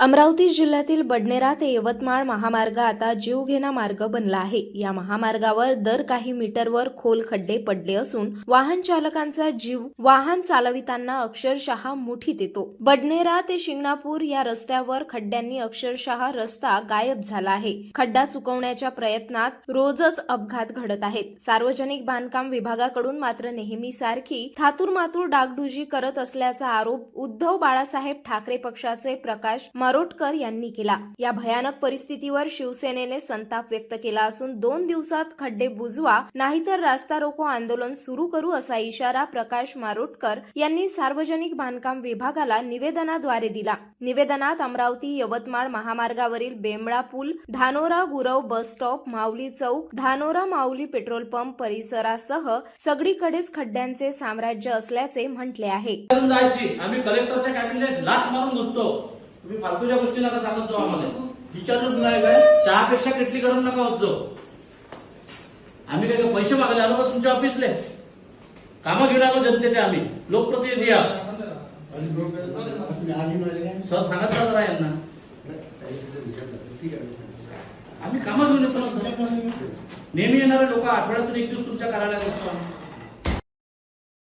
अमरावती जिल्ह्यातील बडनेरा ते यवतमाळ महामार्ग आता जीवघेणा मार्ग बनला आहे. या महामार्गावर दर काही मीटरवर खोल खड्डे पडले असून वाहन चालकांचा जीव वाहन चालविताना अक्षरशः मुठीत येतो. बडनेरा ते शिंगणापूर या रस्त्यावर खड्ड्यांनी अक्षरशः रस्ता गायब झाला आहे. खड्डा चुकवण्याच्या प्रयत्नात रोजच अपघात घडत आहेत. सार्वजनिक बांधकाम विभागाकडून मात्र नेहमीसारखी थातुरमातूर डागडुजी करत असल्याचा आरोप उद्धव बाळासाहेब ठाकरे पक्षाचे प्रकाश मारोटकर यांनी केला. या भयानक परिस्थितीवर शिवसेनेने संताप व्यक्त केला असून दोन दिवसात खड्डे बुजवा नाहीतर रास्ता रोको आंदोलन सुरू करू असा इशारा प्रकाश मारोटकर यांनी सार्वजनिक बांधकाम विभागाला निवेदनाद्वारे दिला. निवेदनात अमरावती यवतमाळ महामार्गावरील बेंबळा पूल Dhanora Gurav bus stop Mauli Chowk Dhanora Mauli petrol pump परिसरासह सगळीकडेच खड्ड्यांचे साम्राज्य असल्याचे म्हटले आहे. आम्ही कलेक्टरच्या कॅबिनेट लाख मारून घुसतो. तुम्ही फालतूच्या गोष्टी नका सांगत जाऊ आम्हाला. विचारच नाही काय? चहापेक्षा किटली गरम नका होत जाऊ. आम्ही काय पैसे मागले आलो का तुमच्या ऑफिसले कामं घेऊन आलो जनतेचे आम्ही. लोकप्रतिनिधी आहोत. सर सांगत का यांना. आम्ही कामं घेऊन येतो ना सर. नेहमी येणारे लोक आठवड्यातून एक दिवस तुमच्या कार्यालयात असतो आम्ही.